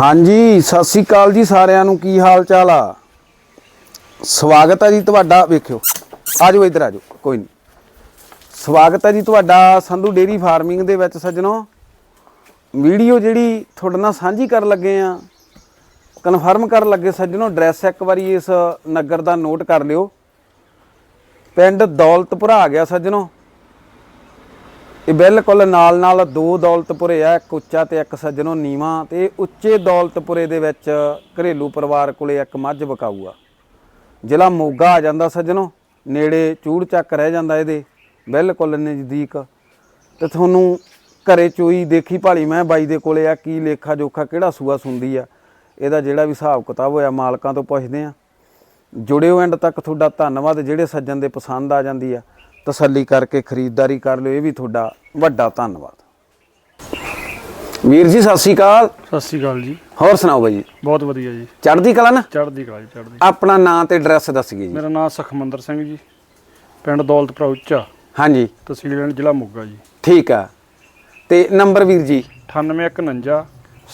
ਹਾਂਜੀ, ਸਤਿ ਸ੍ਰੀ ਅਕਾਲ ਜੀ ਸਾਰਿਆਂ ਨੂੰ। ਕੀ ਹਾਲ ਚਾਲ ਆ? ਸਵਾਗਤ ਹੈ ਜੀ ਤੁਹਾਡਾ। ਵੇਖਿਓ, ਆਜੋ ਇੱਧਰ ਆਜੋ, ਕੋਈ ਨਹੀਂ ਸਵਾਗਤ ਹੈ ਜੀ ਤੁਹਾਡਾ ਸੰਧੂ ਡੇਰੀ ਫਾਰਮਿੰਗ ਦੇ ਵਿੱਚ ਸੱਜਣੋ। ਵੀਡੀਓ ਜਿਹੜੀ ਤੁਹਾਡੇ ਨਾਲ ਸਾਂਝੀ ਕਰਨ ਲੱਗੇ ਆ, ਕਨਫਰਮ ਕਰਨ ਲੱਗੇ ਸੱਜਣੋ, ਐਡਰੈਸ ਇੱਕ ਵਾਰੀ ਇਸ ਨਗਰ ਦਾ ਨੋਟ ਕਰ ਲਿਓ। ਪਿੰਡ ਦੌਲਤਪੁਰਾ ਆ ਗਿਆ ਸੱਜਣੋ। ਇਹ ਬਿਲਕੁਲ ਨਾਲ ਨਾਲ ਦੋ ਦੌਲਤਪੁਰੇ ਆ, ਇੱਕ ਉੱਚਾ ਤੇ ਇੱਕ ਸੱਜਣੋ ਨੀਵਾ ਤੇ ਉੱਚੇ ਦੌਲਤਪੁਰੇ ਦੇ ਵਿੱਚ ਘਰੇਲੂ ਪਰਿਵਾਰ ਕੋਲੇ ਇੱਕ ਮੱਝ ਬਕਾਊ ਆ ਜ਼ਿਲ੍ਹਾ ਮੋਗਾ ਆ ਜਾਂਦਾ ਸੱਜਣੋਂ, ਨੇੜੇ ਚੂੜ ਚੱਕ ਰਹਿ ਜਾਂਦਾ ਇਹਦੇ, ਬਿਲਕੁਲ ਨਜ਼ਦੀਕ। ਤੇ ਤੁਹਾਨੂੰ ਘਰੇ ਚੋਈ ਦੇਖੀ ਭਾਲੀ ਮੈਂ ਬਾਈ ਦੇ ਕੋਲੇ ਆ, ਕੀ ਲੇਖਾ ਜੋਖਾ ਕਿਹੜਾ ਸੂਆ ਸੁੰਦੀ ਆ, ਇਹਦਾ ਜਿਹੜਾ ਵੀ ਹਿਸਾਬ ਕਿਤਾਬ ਹੋਇਆ ਮਾਲਕਾਂ ਤੋਂ ਪੁੱਛਦੇ ਆ। ਜੁੜਿਓ ਐਂਡ ਤੱਕ ਤੁਹਾਡਾ ਧੰਨਵਾਦ, ਜਿਹੜੇ ਸੱਜਣ ਦੇ ਪਸੰਦ ਆ ਜਾਂਦੀ ਆ। ਤਸੱਲੀ ਕਰਕੇ ਖਰੀਦਦਾਰੀ ਕਰ ਲਿਓ ਇਹ ਵੀ ਤੁਹਾਡਾ ਵੱਡਾ ਧੰਨਵਾਦ। ਵੀਰ ਜੀ ਸਤਿ ਸ਼੍ਰੀ ਅਕਾਲ। ਸਤਿ ਸ਼੍ਰੀ ਅਕਾਲ ਜੀ। ਹੋਰ ਸੁਣਾਓ ਬਾਈ ਜੀ? ਬਹੁਤ ਵਧੀਆ ਜੀ। ਚੜ੍ਹਦੀ ਕਲਾ ਨਾ? ਚੜ੍ਹਦੀ ਕਲਾ ਜੀ ਚੜ੍ਹਦੀ। ਆਪਣਾ ਨਾਂ ਤੇ ਐਡਰੈਸ ਦੱਸੀਏ ਜੀ। ਮੇਰਾ ਨਾਮ ਸਖਮੰਦਰ ਸਿੰਘ ਜੀ। ਪਿੰਡ ਦੌਲਤਪੁਰਾ ਉੱਚਾ। ਹਾਂਜੀ। ਤਹਿਸੀਲ ਜ਼ਿਲ੍ਹਾ ਮੋਗਾ ਜੀ। ਠੀਕ ਆ। ਤੇ ਨੰਬਰ ਵੀਰ ਜੀ? 9851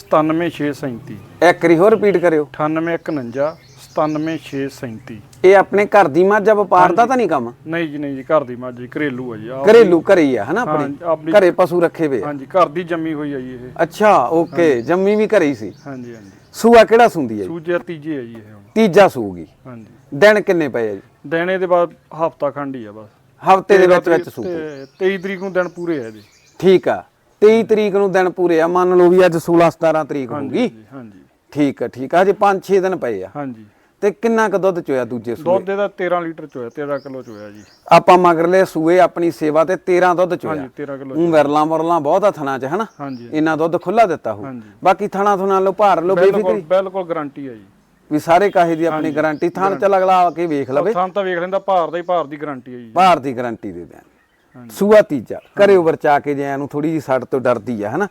97637 ਇੱਕ ਵਾਰੀ ਹੋਰ ਰਿਪੀਟ ਕਰਿਓ। 9851 97637 ਇਹ ਆਪਣੇ ਘਰ ਦੀ ਮੱਝ ਆ ਵਪਾਰ ਦਾ ਤਾਂ ਨਹੀਂ ਕੰਮ? ਨਹੀਂ ਜੀ ਨਹੀਂ ਜੀ ਘਰ ਦੀ ਮੱਝ ਜੀ ਘਰੇਲੂ ਆ ਜੀ ਆਪ- ਘਰੇਲੂ ਘਰੇ ਹੀ ਆ ਹਨਾ ਹਾਂ, ਆਪਣੀ ਆਪਣੀ- ਘਰੇ ਪਸ਼ੂ ਰੱਖੇ ਵੇ ਆ। ਹਾਂਜੀ ਘਰ ਦੀ ਜੰਮੀ ਹੋਈ ਆ ਜੀ ਇਹ। ਅੱਛਾ ਓਕੇ ਜੰਮੀ ਵੀ ਘਰੇ ਹੀ ਸੀ। ਹਾਂਜੀ ਹਾਂਜੀ। ਸੂਆ ਕਿਹੜਾ ਸੁੰਦੀ ਹੈ ਜੀ? ਸੂਜੇ ਤੀਜੇ ਆ ਜੀ ਇਹ ਹੁਣ। ਤੀਜਾ ਸੂਗੀ। ਹਾਂਜੀ। ਦਿਨ ਕਿੰਨੇ ਪਏ ਆ ਜੀ? ਦੇਣੇ ਦੇ ਬਾਅਦ ਹਫਤਾ ਖੰਡ ਹੀ ਆ ਬਸ। ਹਫ਼ਤੇ ਦੇ ਵਿੱਚ ਵਿੱਚ ਸੂ ਤੇ 23 ਤਰੀਕ ਨੂੰ ਦਿਨ ਪੂਰੇ ਆ ਇਹਦੇ। ਠੀਕ ਆ। 23 ਤਰੀਕ ਨੂੰ ਦਿਨ ਪੂਰੇ ਆ। ਮੰਨ ਲਓ ਵੀ ਅੱਜ 16 17 ਤਰੀਕ ਹੋਊਗੀ। ਹਾਂਜੀ ਹਾਂਜੀ। ਠੀਕ ਆ ਠੀਕ ਆ। ਹਜੇ 5-6 ਦਿਨ ਪਏ ਆ। ਹਾਂਜੀ। ਤੇ ਕਿੰਨਾ ਕੁ ਦੁੱਧ ਚੋਇਆ ਦੂਜੇ ਸੂਏ? ਦੁੱਧ ਇਹਦਾ 13 ਲੀਟਰ ਚੋਇਆ 13 ਕਿਲੋ ਚੋਇਆ ਜੀ। ਆਪਾਂ ਮਗਰਲੇ ਸੂਏ ਆਪਣੀ ਸੇਵਾ ਤੇ 13 ਦੁੱਧ ਚੋਇਆ। ਹਾਂਜੀ 13 ਕਿਲੋ ਉਹ ਵਿਰਲਾ ਮਰਲਾ ਬਹੁਤ ਥਣਾ ਚ ਹਨਾ? ਹਾਂਜੀ ਇੰਨਾ ਦੁੱਧ ਖੁੱਲਾ ਦਿੱਤਾ ਹੋ। ਬਾਕੀ ਥਣਾ ਥੁਣਾ ਲਓ ਭਾਰ ਬਿਲਕੁਲ ਬੇਫਿਕਰੀ। ਬਿਲਕੁਲ ਗਾਰੰਟੀ ਹੈ ਜੀ। ਵੀ ਸਾਰੇ ਕਾਹੇ ਦੀ ਆਪਣੀ ਗਾਰੰਟੀ ਥਣ ਚ ਅਗਲਾ ਆ ਕੇ ਵੇਖ ਲਵੇ। ਥਾਂ ਤਾਂ ਵੇਖ ਲੈਂਦਾ ਭਾਰ ਦਾ ਹੀ ਭਾਰ ਦੀ ਗਾਰੰਟੀ ਹੈ ਜੀ। ਭਾਰ ਦੀ ਗਾਰੰਟੀ ਦੇ ਦਿਆਂ ਸੂਆ ਤੀਜਾ ਘਰੇ ਵਰਚਾ ਕੇ ਜੇ ਐਨੂੰ ਥੋੜੀ ਜੀ ਸੱਟ ਤੋਂ ਡਰਦੀ ਆ ਹਨਾ?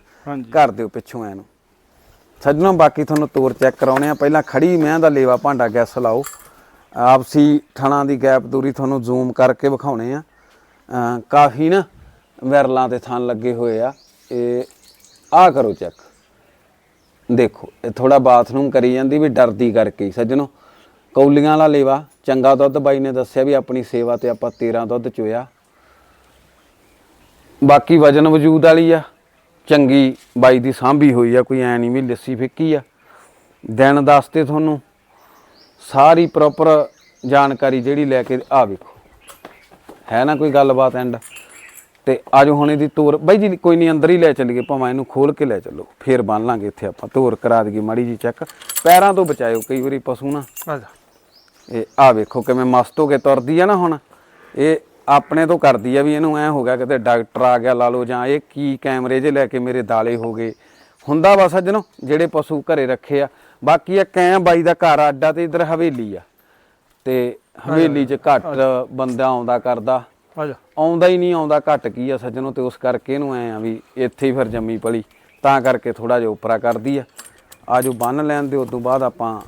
ਘਰ ਦਿਓ ਪਿੱਛੋਂ ਐਨੂੰ। ਸੱਜਣੋ ਬਾਕੀ ਤੁਹਾਨੂੰ ਤੋਰ ਚੈੱਕ ਕਰਾਉਣੇ ਆ। ਪਹਿਲਾਂ ਖੜੀ ਮੈਂ ਦਾ ਲੇਵਾ ਭਾਂਡਾ ਗੈਸ ਲਾਓ। ਆਪਸੀ ਥਣਾ ਦੀ ਗੈਪ ਦੂਰੀ ਤੁਹਾਨੂੰ ਜ਼ੂਮ ਕਰਕੇ ਵਿਖਾਉਣੇ ਆ। ਕਾਫੀ ਨਾ ਵਿਰਲਾਂ ਤੇ ਥਣ ਲੱਗੇ ਹੋਏ ਆ। ਇਹ ਆ ਕਰੋ ਚੈੱਕ ਦੇਖੋ, ਇਹ ਥੋੜਾ ਬਾਥਰੂਮ ਕਰੀ ਜਾਂਦੀ ਵੀ ਡਰਦੀ ਕਰਕੇ ਹੀ। ਸੱਜਣੋ, ਕੌਲੀਆਂ ਵਾਲਾ ਲੇਵਾ, ਚੰਗਾ ਦੁੱਧ ਬਾਈ ਨੇ ਦੱਸਿਆ ਵੀ ਆਪਣੀ ਸੇਵਾ ਤੇ ਆਪਾਂ 13 ਦੁੱਧ ਚੋਇਆ। ਬਾਕੀ ਵਜਨ ਵਜੂਦ ਵਾਲੀ ਆ। ਚੰਗੀ ਬਾਈ ਦੀ ਸਾਂਭੀ ਹੋਈ ਆ ਕੋਈ ਐ ਨਹੀਂ ਵੀ ਲੱਸੀ ਫਿੱਕੀ ਆ। ਦਿਨ ਦੱਸਤੇ ਤੁਹਾਨੂੰ ਸਾਰੀ ਪ੍ਰੋਪਰ ਜਾਣਕਾਰੀ ਜਿਹੜੀ ਲੈ ਕੇ ਆ ਵੇਖੋ। ਹੈ ਨਾ ਕੋਈ ਗੱਲਬਾਤ ਐਂਡ ਤੇ ਆਜੋ ਹੁਣ ਇਹਦੀ ਤੋਰ ਬਾਈ ਜੀ ਕੋਈ ਨਹੀਂ ਅੰਦਰ ਹੀ ਲੈ ਚੱਲੀਏ ਭਾਵੇਂ ਇਹਨੂੰ ਖੋਲ ਕੇ ਲੈ ਚੱਲੋ ਫੇਰ ਬੰਨ ਲਾਂਗੇ ਇੱਥੇ ਆਪਾਂ। ਤੋਰ ਕਰਾ ਦਈਏ ਮਾੜੀ ਜੀ ਚੈੱਕ ਪੈਰਾਂ ਤੋਂ ਬਚਾਇਓ ਕਈ ਵਾਰੀ ਪਸ਼ੂ ਨਾ। ਇਹ ਆ ਵੇਖੋ ਕਿਵੇਂ ਮਸਤ ਹੋ ਕੇ ਤੁਰਦੀ ਆ ਨਾ ਹੁਣ। ਇਹ ਆਪਣੇ ਤੋਂ ਕਰਦੀ ਆ ਵੀ ਇਹਨੂੰ ਐ ਹੋ ਗਿਆ ਕਿਤੇ ਡਾਕਟਰ ਆ ਗਿਆ ਲਾ ਲਓ ਜਾਂ ਇਹ ਕੀ ਕੈਮਰੇ 'ਚ ਲੈ ਕੇ ਮੇਰੇ ਦਾਲੇ ਹੋ ਗਏ। ਹੁੰਦਾ ਵਾ ਸੱਜਣੋ ਜਿਹੜੇ ਪਸ਼ੂ ਘਰੇ ਰੱਖੇ ਆ। ਬਾਕੀ ਇਹ ਕੈਂ ਬਾਈ ਦਾ ਘਰ ਆ ਅੱਡਾ ਤੇ ਇਧਰ ਹਵੇਲੀ ਆ। ਤੇ ਹਵੇਲੀ 'ਚ ਘੱਟ ਬੰਦਾ ਆਉਂਦਾ ਕਰਦਾ। ਆ ਜਾ। ਆਉਂਦਾ ਹੀ ਨਹੀਂ ਆਉਂਦਾ ਘੱਟ ਕੀ ਆ ਸੱਜਣੋ ਤੇ ਉਸ ਕਰਕੇ ਇਹਨੂੰ ਐ ਆ ਵੀ ਇੱਥੇ ਹੀ ਫਿਰ ਜੰਮੀ ਪਲੀ। ਤਾਂ ਕਰਕੇ ਥੋੜਾ ਜਿਹਾ ਉਪਰਾ ਕਰਦੀ ਆ। ਆਜੋ ਬੰਨ ਲੈਣ ਦੇ ਉਦੋਂ ਬਾਅਦ ਆਪਾਂ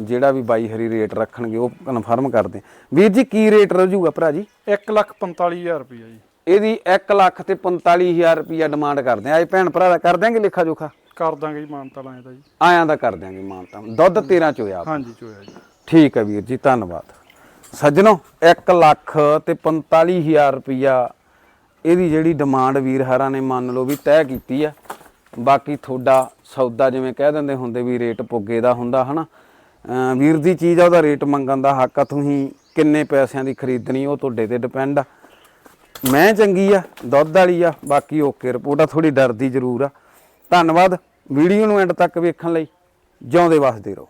ਜਿਹੜਾ ਵੀ ਬਾਈ ਹਰੀ ਰੇਟ ਰੱਖਣਗੇ ਉਹ ਕਨਫਰਮ ਕਰਦੇ। ਵੀਰ ਜੀ ਕੀ ਰੇਟ ਰਹੂਗਾ ਭਰਾ ਜੀ? 1 ਲੱਖ 45000 ਰੁਪਇਆ ਜੀ। ਇਹਦੀ 1 ਲੱਖ ਤੇ 45000 ਰੁਪਿਆ ਡਿਮਾਂਡ ਕਰਦੇ ਆ ਇਹ ਭੈਣ ਭਰਾ ਦਾ ਕਰ ਦਿਆਂਗੇ ਲਿਖਾ ਜੋਖਾ? ਕਰ ਦਾਂਗੇ ਜੀ ਮਾਨਤਾ ਲਾਏ ਦਾ ਜੀ। ਆਇਆਂ ਦਾ ਕਰ ਦਿਆਂਗੇ ਮਾਨਤਾ ਦੁੱਧ 13 ਚ ਹੋਇਆ ਹਾਂਜੀ ਚੋਇਆ ਜੀ। ਠੀਕ ਹੈ ਵੀਰ ਜੀ ਧੰਨਵਾਦ। ਸੱਜਣੋ 1 ਲੱਖ ਤੇ 45000 ਰੁਪਿਆ ਇਹਦੀ ਜਿਹੜੀ ਡਿਮਾਂਡ ਵੀਰ ਹਰਾਂ ਨੇ ਮੰਨ ਲਓ ਵੀ ਤੈਅ ਕੀਤੀ ਆ। ਬਾਕੀ ਤੁਹਾਡਾ ਸੌਦਾ ਜਿਵੇਂ ਕਹਿ ਦਿੰਦੇ ਹੁੰਦੇ ਵੀ ਰੇਟ ਪੁੱਗੇ ਦਾ ਹੁੰਦਾ ਹਨਾ? ਵੀਰ ਦੀ ਚੀਜ਼ ਆ, ਉਹਦਾ ਰੇਟ ਮੰਗਣ ਦਾ ਹੱਕ ਆ, ਤੁਸੀਂ ਕਿੰਨੇ ਪੈਸਿਆਂ ਦੀ ਖਰੀਦਣੀ, ਉਹ ਤੁਹਾਡੇ ਤੇ ਡਿਪੈਂਡ ਆ। ਮੈਂ ਚੰਗੀ ਆ, ਦੁੱਧ ਵਾਲੀ ਆ, ਬਾਕੀ ਓਕੇ ਰਿਪੋਰਟ ਆ ਥੋੜੀ ਡਰਦੀ ਜ਼ਰੂਰ ਆ। ਧੰਨਵਾਦ, ਵੀਡੀਓ ਨੂੰ ਐਂਡ ਤੱਕ ਵੇਖਣ ਲਈ, ਜਿਉਂਦੇ ਵਸਦੇ ਰਹੋ।